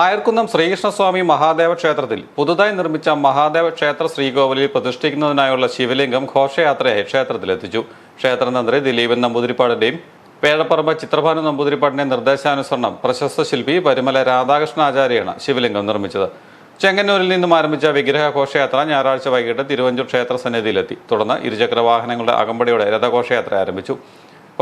ആയർക്കുന്നം ശ്രീകൃഷ്ണസ്വാമി മഹാദേവ ക്ഷേത്രത്തിൽ പുതുതായി നിർമ്മിച്ച മഹാദേവ ക്ഷേത്ര ശ്രീകോവിലിൽ പ്രതിഷ്ഠിക്കുന്നതിനായുള്ള ശിവലിംഗം ഘോഷയാത്രയായി ക്ഷേത്രത്തിലെത്തിച്ചു. ക്ഷേത്രതന്ത്രി ദിലീപൻ നമ്പൂതിരിപ്പാടിന്റെയും പേഴപ്പറമ്പ് ചിത്രഭാനു നമ്പൂതിരിപ്പാടിന്റെ നിർദ്ദേശാനുസരണം പ്രശസ്ത ശില്പി പരിമല രാധാകൃഷ്ണ ആചാര്യയാണ് ശിവലിംഗം നിർമ്മിച്ചത്. ചെങ്ങന്നൂരിൽ നിന്നും ആരംഭിച്ച വിഗ്രഹ ഘോഷയാത്ര ഞായറാഴ്ച വൈകിട്ട് തിരുവഞ്ചൂർ ക്ഷേത്ര സന്നിധിയിലെത്തി. തുടർന്ന് ഇരുചക്ര വാഹനങ്ങളുടെ അകമ്പടിയോടെ രഥഘോഷയാത്ര ആരംഭിച്ചു.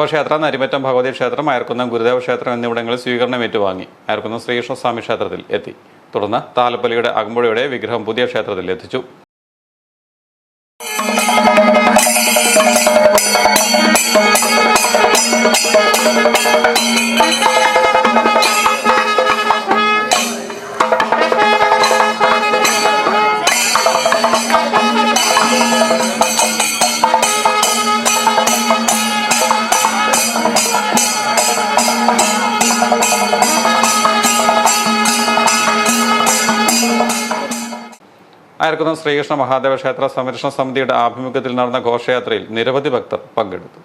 ഘോഷയാത്ര നരിമറ്റം ഭഗവതി ക്ഷേത്രം അയർക്കുന്നം ഗുരുദേവ ക്ഷേത്രം എന്നിവിടങ്ങളിൽ സ്വീകരണം ഏറ്റുവാങ്ങി. അയർക്കുന്നം ശ്രീകൃഷ്ണസ്വാമി ക്ഷേത്രത്തിൽ എത്തി. തുടർന്ന് താലപ്പൊലിയുടെ അകമ്പുഴയുടെ വിഗ്രഹം പുതിയ ക്ഷേത്രത്തിൽ എത്തിച്ചു. അയർക്കുന്നം ശ്രീകൃഷ്ണ മഹാദേവ ക്ഷേത്ര സംരക്ഷണ സമിതിയുടെ ആഭിമുഖ്യത്തിൽ നടന്ന ഘോഷയാത്രയിൽ നിരവധി ഭക്തർ പങ്കെടുത്തു.